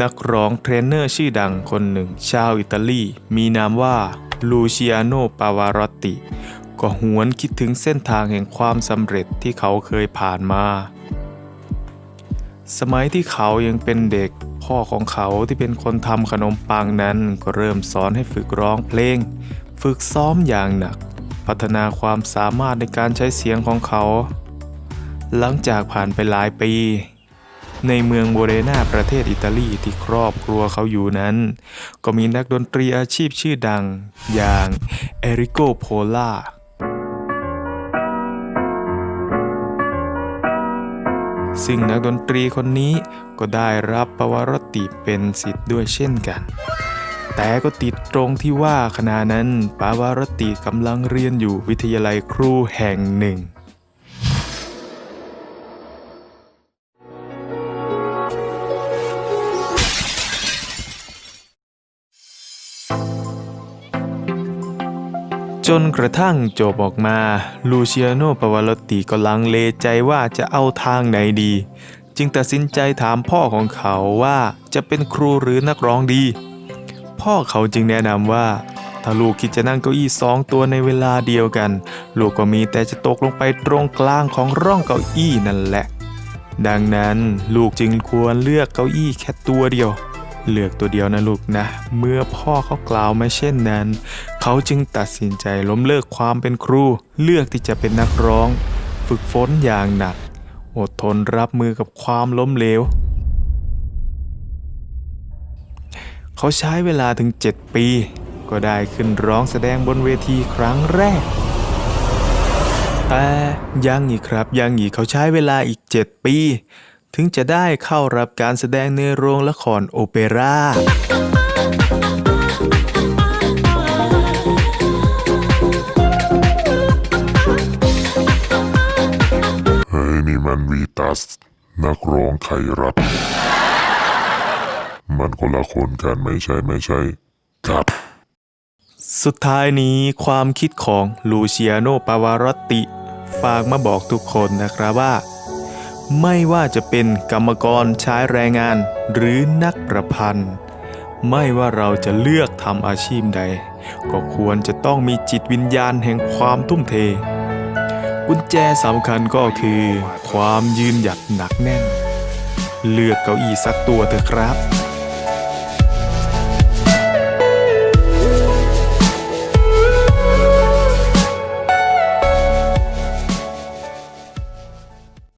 นักร้องเทรนเนอร์ชื่อดังคนหนึ่ง ชาวอิตาลี มีนามว่าลูเชียโน ปาวารอตติ ก็หวนคิดถึงเส้นทางแห่งความสำเร็จที่เขาเคยผ่านมา สมัยที่เขายังเป็นเด็ก พ่อของเขาที่เป็นคนทำขนมปังนั้นก็เริ่มสอนให้ฝึกร้องเพลง ฝึกซ้อมอย่างหนัก พัฒนาความสามารถในการใช้เสียงของเขา หลังจากผ่านไปหลายปี ในเมืองโบเรนาประเทศอิตาลีที่ครอบครัวเขาอยู่นั้น ก็มีนักดนตรีอาชีพชื่อดัง อย่างเอริโกโพล่าซึ่งนักดนตรีคนนี้ก็ได้รับปวารติเป็นสิทธิ์ด้วยเช่นกัน แต่ก็ติดตรงที่ว่าขณะนั้นปาวารติกำลังเรียนอยู่วิทยาลัยครูแห่งหนึ่ง จนกระทั่งจบออกมา ลูเชียโนปาวาลติก็ลังเลใจว่าจะเอาทางไหนดี จึงตัดสินใจถามพ่อของเขาว่าจะเป็นครูหรือนักร้องดี พ่อเขาจึงแนะนำว่า ถ้าลูกคิดจะนั่งเก้าอี้สองตัวในเวลาเดียวกัน ลูกก็มีแต่จะตกลงไปตรงกลางของร่องเก้าอี้นั่นแหละ ดังนั้นลูกจึงควรเลือกเก้าอี้แค่ตัวเดียว เลือกตัวเดียวนะลูกนะ เมื่อพ่อเขากล่าวมาเช่นนั้น เขาจึงตัดสินใจล้มเลิกความเป็นครู เลือกที่จะเป็นนักร้อง ฝึกฝนอย่างหนัก อดทนรับมือกับความล้มเหลว เขาใช้เวลาถึง 7 ปี ก็ได้ขึ้นร้องแสดงบนเวทีครั้งแรก แต่ยังอีกครับยังอีกเขาใช้เวลาอีก 7 ปี ถึงจะได้เข้ารับการแสดงในโรงละครโอเปร่า วีตัส นักร้องไขรัฐมันคนละคนกันไม่ใช่ไม่ใช่ ครับ สุดท้ายนี้ความคิดของลูเชียโนปาวารอตติ ฝากมาบอกทุกคนนะครับว่า ไม่ว่าจะเป็นกรรมกรใช้แรงงานหรือนักประพันธ์ ไม่ว่าเราจะเลือกทำอาชีพใด ก็ควรจะต้องมีจิตวิญญาณแห่งความทุ่มเท กุญแจสำคัญก็คือ ความยืนหยัดหนักแน่น เลือกเก้าอี้สักตัวเถอะครับ